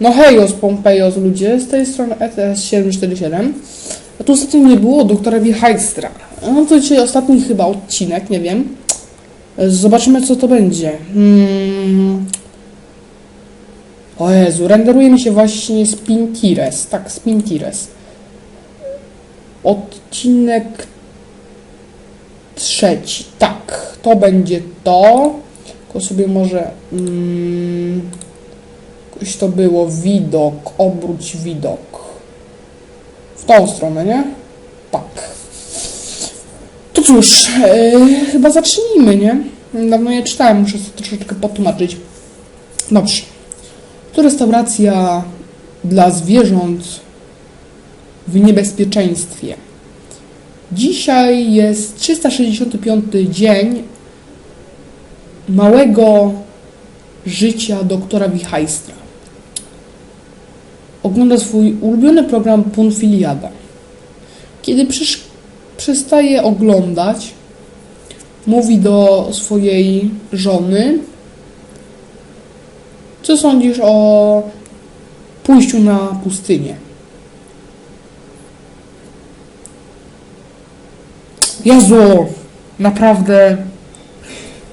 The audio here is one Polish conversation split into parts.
No hejos, Pompejos ludzie, z tej strony E ETS747. A tu ostatnio nie było doktora Wichajstra. No to dzisiaj ostatni chyba odcinek, nie wiem. Zobaczymy co to będzie. Hmm. O Jezu, renderuje mi się właśnie Spintires. Tak, Spintires. Odcinek trzeci. Tak, to będzie to. Tylko sobie może... Mm, jakoś to było widok, obróć widok. W tą stronę, nie? Tak. To cóż, yy, chyba zacznijmy, nie? Dawno nie czytałem, muszę sobie troszeczkę potłumaczyć. Dobrze. To restauracja dla zwierząt w niebezpieczeństwie. Dzisiaj jest 365 dzień małego życia doktora Wichajstra. Ogląda swój ulubiony program Punfiliada. Kiedy przestaje oglądać, mówi do swojej żony, co sądzisz o pójściu na pustynię? Jezu, naprawdę.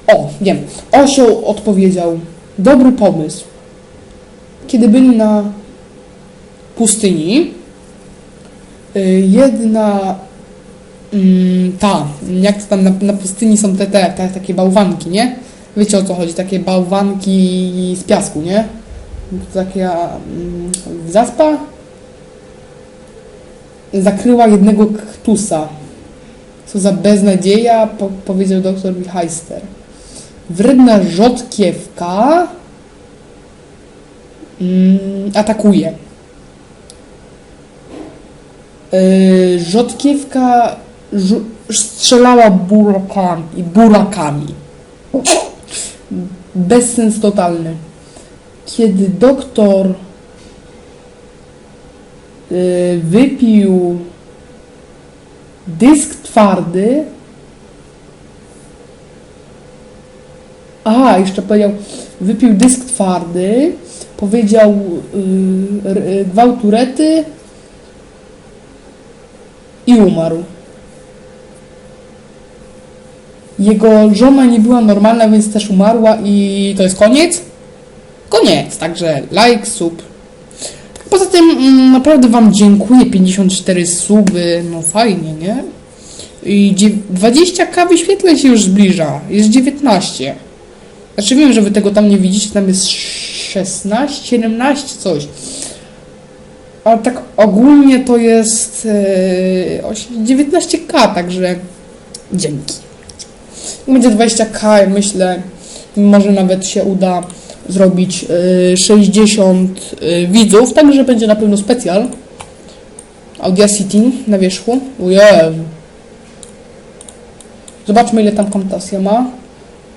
O, wiem. Osioł odpowiedział: Dobry pomysł. Kiedy byli na pustyni, y, jedna mm, ta, jak to tam na, na pustyni są te, te, te takie bałwanki, nie? Wiecie o co chodzi? Takie bałwanki z piasku, nie? Taka mm, zaspa zakryła jednego kaktusa. Co za beznadzieja, po, powiedział doktor Wichajster. Wredna rzodkiewka mm, atakuje. Yy, rzodkiewka strzelała burakami, burakami. Bezsens totalny. Kiedy doktor yy, wypił dysk twardy, a jeszcze powiedział, wypił dysk twardy, powiedział yy, r- yy, gwałturety i umarł. Jego żona nie była normalna, więc też umarła i to jest koniec? Koniec, także like, sub. Poza tym mm, naprawdę Wam dziękuję, 54 suby, no fajnie, nie? I dziew- 20k wyświetleń się już zbliża, jest 19. Znaczy wiem, że Wy tego tam nie widzicie, tam jest 16, 17, coś. Ale tak ogólnie to jest e, oś- 19k, także dzięki. Będzie 20k, myślę, może nawet się uda zrobić e, 60 e, widzów, także będzie na pewno specjal. Audacity na wierzchu. Ujej. Zobaczmy ile tam komutacja ma.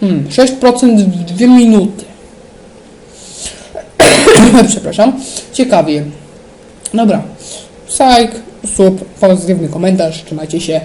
Hmm, 6% w 2 minuty. Przepraszam. Ciekawie. Dobra. Psych, sub, pozytywny komentarz. Trzymajcie się.